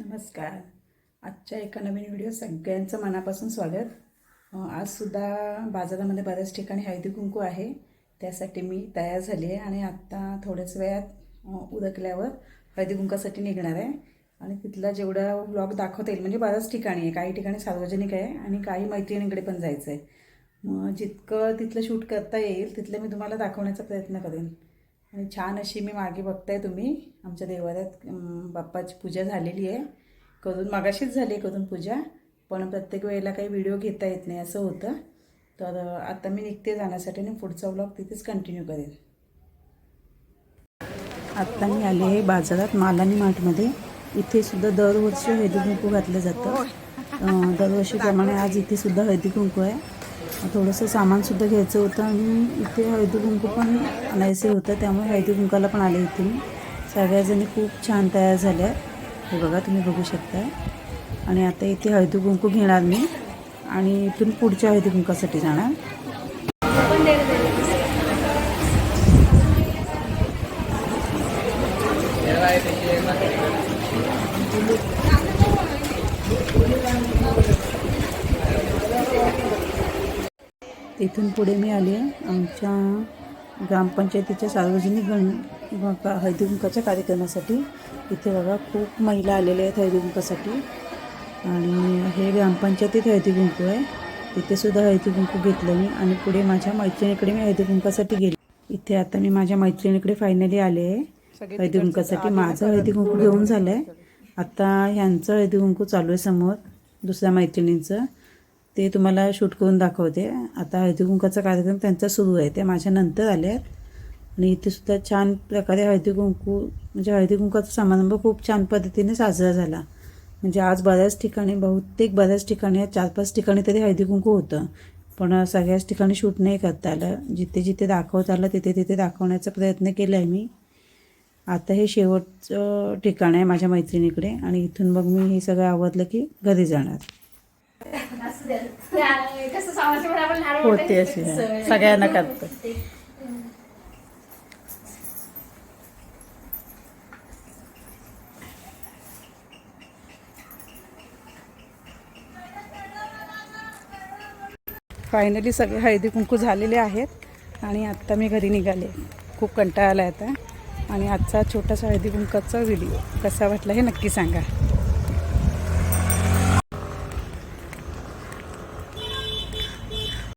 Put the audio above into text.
नमस्कार. आजच्या एका नवीन व्हिडिओ सगळ्यांचं मनापासून स्वागत. आजसुद्धा बाजारामध्ये बऱ्याच ठिकाणी हळदी कुंकू आहे. त्यासाठी मी तयार झाली आहे आणि आत्ता थोड्याच वेळात उदकल्यावर उरकल्यावर हळदी कुंकासाठी निघणार आहे. आणि तिथला जेवढा ब्लॉग दाखवता येईल म्हणजे बऱ्याच ठिकाणी आहे. काही ठिकाणी सार्वजनिक आहे आणि काही मैत्रिणींकडे पण जायचं आहे मग जितकं तिथलं शूट करता येईल तिथलं मी तुम्हाला दाखवण्याचा प्रयत्न करेन. आणि छान अशी मी मागे बघताय तुम्ही. आमच्या देवालयात बाप्पाची पूजा झालेली आहे. करून मागाशीच झाली आहे करून पूजा पण प्रत्येक वेळेला काही व्हिडिओ घेता येत नाही असं होतं. तर आता मी निघते जाण्यासाठी आणि पुढचा ब्लॉग तिथेच कंटिन्यू करेन. आत्ता मी आले आहे बाजारात मालानी मार्टमध्ये इथे सुद्धा दरवर्षी हळदी कुंकू घातलं जातं. दरवर्षीप्रमाणे आज इथे सुद्धा हळदी कुंकू आहे. थोडंसं सामानसुद्धा घ्यायचं होतं आणि इथे हळदीकुंकू पण आणायचे होतं त्यामुळे हळदीकुंकाला पण आले होते मी. सगळ्याजणी खूप छान तयार झाल्या. हे बघा तुम्ही बघू शकता. आणि आता इथे हळदीकुंकू घेणार मी. आणि इथून पुढच्या हळदीकुंकासाठी जाणार Thank जाणार. इथून पुढे मी आली आमच्या ग्रामपंचायतीच्या सार्वजनिक गण ग- हळदी कुंकाच्या कार्यक्रमासाठी. इथे बघा खूप महिला आलेल्या आहेत हळदी कुंकासाठी आणि हे ग्रामपंचायतीत हळदी कुंकू आहे. तिथे सुद्धा हळदी कुंकू घेतलं मी. आणि पुढे माझ्या मैत्रिणीकडे मी हळदी कुंकासाठी गेले. इथे आता मी माझ्या मैत्रिणीकडे फायनली आले आहे. हळदी कुंकासाठी माझं हळदी कुंकू घेऊन झालं आहे आता ह्यांचं हळदी कुंकू चालू आहे समोर दुसऱ्या मैत्रिणींचं. ते तुम्हाला शूट करून दाखवते. आता हळदी कुंकाचा कार्यक्रम त्यांचा सुरू आहे. ते माझ्या नंतर आले आहेत. आणि इथे सुद्धा छान प्रकारे हळदी कुंकू म्हणजे हळदी कुंकाचा समारंभ खूप छान पद्धतीने साजरा झाला. म्हणजे आज बऱ्याच ठिकाणी बहुतेक बऱ्याच ठिकाणी चार पाच ठिकाणी तरी हळदी कुंकू होतं. पण सगळ्याच ठिकाणी शूट नाही करता आलं. जिथे जिथे दाखवता आलं तिथे तिथे दाखवण्याचा प्रयत्न केला आहे मी. आता हे शेवटचं ठिकाण आहे माझ्या मैत्रिणीकडे. आणि इथून मग मी हे सगळं आवडलं की घरी जाणार. होते अशी सगळ्यांना करतं. फायनली सगळे हळदी कुंकू झालेले आहेत आणि आत्ता मी घरी निघाले. खूप कंटाळा आला आता. आणि आजचा छोटासा हळदी कुंकाचा व्हिडिओ कसा वाटला हे नक्की सांगा.